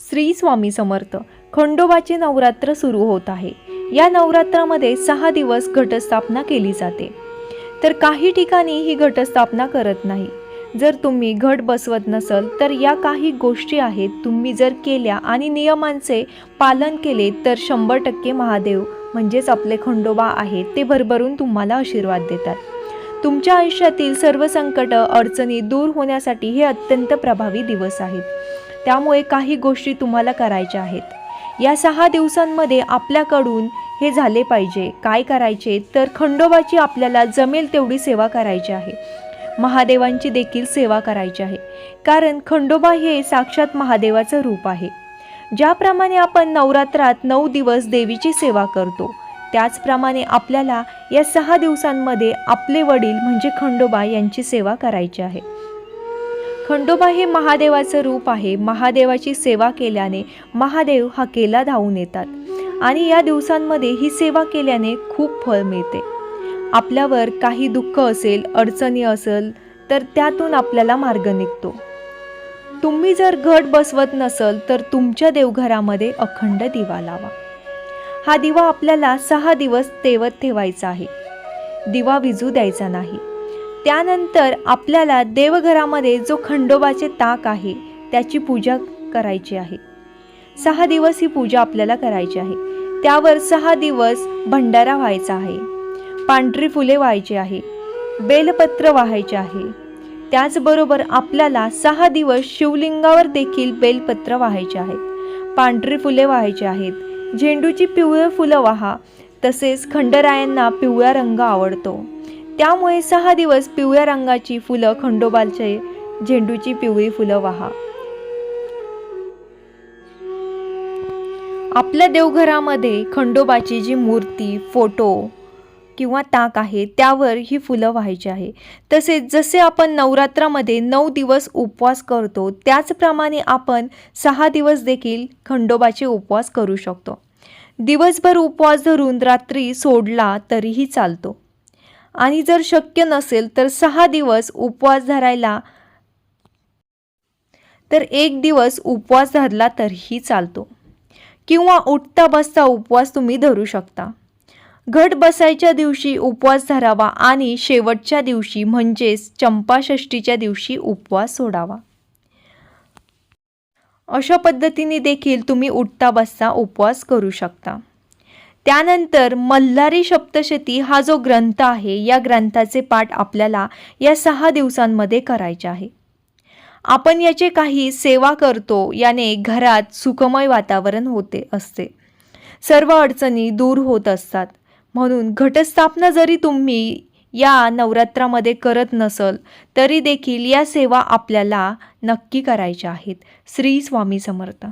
श्री स्वामी समर्थ खंडोबाचे नवरात्र सुरू होत आहे. या नवरात्रामध्ये सहा दिवस घटस्थापना केली जाते. तर काही ठिकाणी ही घटस्थापना करत नाही. जर तुम्ही घट बसवत नसल तर या काही गोष्टी आहेत तुम्ही जर केल्या आणि नियमांचे पालन केले तर शंभर टक्के महादेव म्हणजेच आपले खंडोबा आहेत ते भरभरून तुम्हाला आशीर्वाद देतात. तुमच्या आयुष्यातील सर्व संकट अडचणी दूर होण्यासाठी हे अत्यंत प्रभावी दिवस आहेत. त्यामुळे काही गोष्टी तुम्हाला करायच्या आहेत. या सहा दिवसांमध्ये आपल्याकडून हे झाले पाहिजे. काय करायचे? तर खंडोबाची आपल्याला जमेल तेवढी सेवा करायची आहे. महादेवांची देखील सेवा करायची आहे. कारण खंडोबा हे साक्षात महादेवाचं रूप आहे. ज्याप्रमाणे आपण नवरात्रात नऊ दिवस देवीची सेवा करतो त्याचप्रमाणे आपल्याला या सहा दिवसांमध्ये आपले वडील म्हणजे खंडोबा यांची सेवा करायची आहे. खंडोबा हे महादेवाचं रूप आहे. महादेवाची सेवा केल्याने महादेव हा केला धावून येतात आणि या दिवसांमध्ये ही सेवा केल्याने खूप फळ मिळते. आपल्यावर काही दुःख असेल अडचणी असेल तर त्यातून आपल्याला मार्ग निघतो. तुम्ही जर घट बसवत नसल तर तुमच्या देवघरामध्ये अखंड दिवा लावा. हा दिवा आपल्याला सहा दिवस तेवत ठेवायचा आहे. दिवा विजू द्यायचा नाही. त्यानंतर आपल्याला देवघरामध्ये जो खंडोबाचे ताक आहे त्याची पूजा करायची आहे. सहा दिवस ही पूजा आपल्याला करायची आहे. त्यावर सहा दिवस भंडारा व्हायचा आहे. पांढरी फुले व्हायची आहे. बेलपत्र व्हायचे आहे. त्याचबरोबर आपल्याला सहा दिवस शिवलिंगावर देखील बेलपत्र व्हायचे आहेत पांढरी फुले व्हायची आहेत. झेंडूची पिवळी फुलं वाहा. तसेच खंडरायांना पिवळा रंग आवडतो. त्यामुळे सहा दिवस पिवळ्या रंगाची फुलं खंडोबालचे झेंडूची पिवळी फुलं वाहा. आपल्या देवघरामध्ये खंडोबाची जी मूर्ती फोटो किंवा ताक आहे त्यावर ही फुलं व्हायची आहे. तसेच जसे आपण नवरात्रामध्ये नऊ दिवस उपवास करतो त्याचप्रमाणे आपण सहा दिवस देखील खंडोबाचे उपवास करू शकतो. दिवसभर उपवास धरून रात्री सोडला तरीही चालतो. आणि जर शक्य नसेल तर सहा दिवस उपवास धरायला. तर एक दिवस उपवास धरला तरीही चालतो. किंवा उठता बसता उपवास तुम्ही धरू शकता. घट बसायच्या दिवशी उपवास धरावा आणि शेवटच्या दिवशी म्हणजेच चंपाषष्टीच्या दिवशी उपवास सोडावा. अशा पद्धतीने देखील तुम्ही उठता बसता उपवास करू शकता. त्यानंतर मल्हारी सप्तशती हा जो ग्रंथ आहे या ग्रंथाचे पाठ आपल्याला या सहा दिवसांमध्ये करायचे आहे. आपण याचे काही सेवा करतो याने घरात सुखमय वातावरण होते असते. सर्व अडचणी दूर होत असतात. म्हणून घटस्थापना जरी तुम्ही या नवरात्रामध्ये करत नसल तरी देखील या सेवा आपल्याला नक्की करायच्या आहेत. श्री स्वामी समर्थ.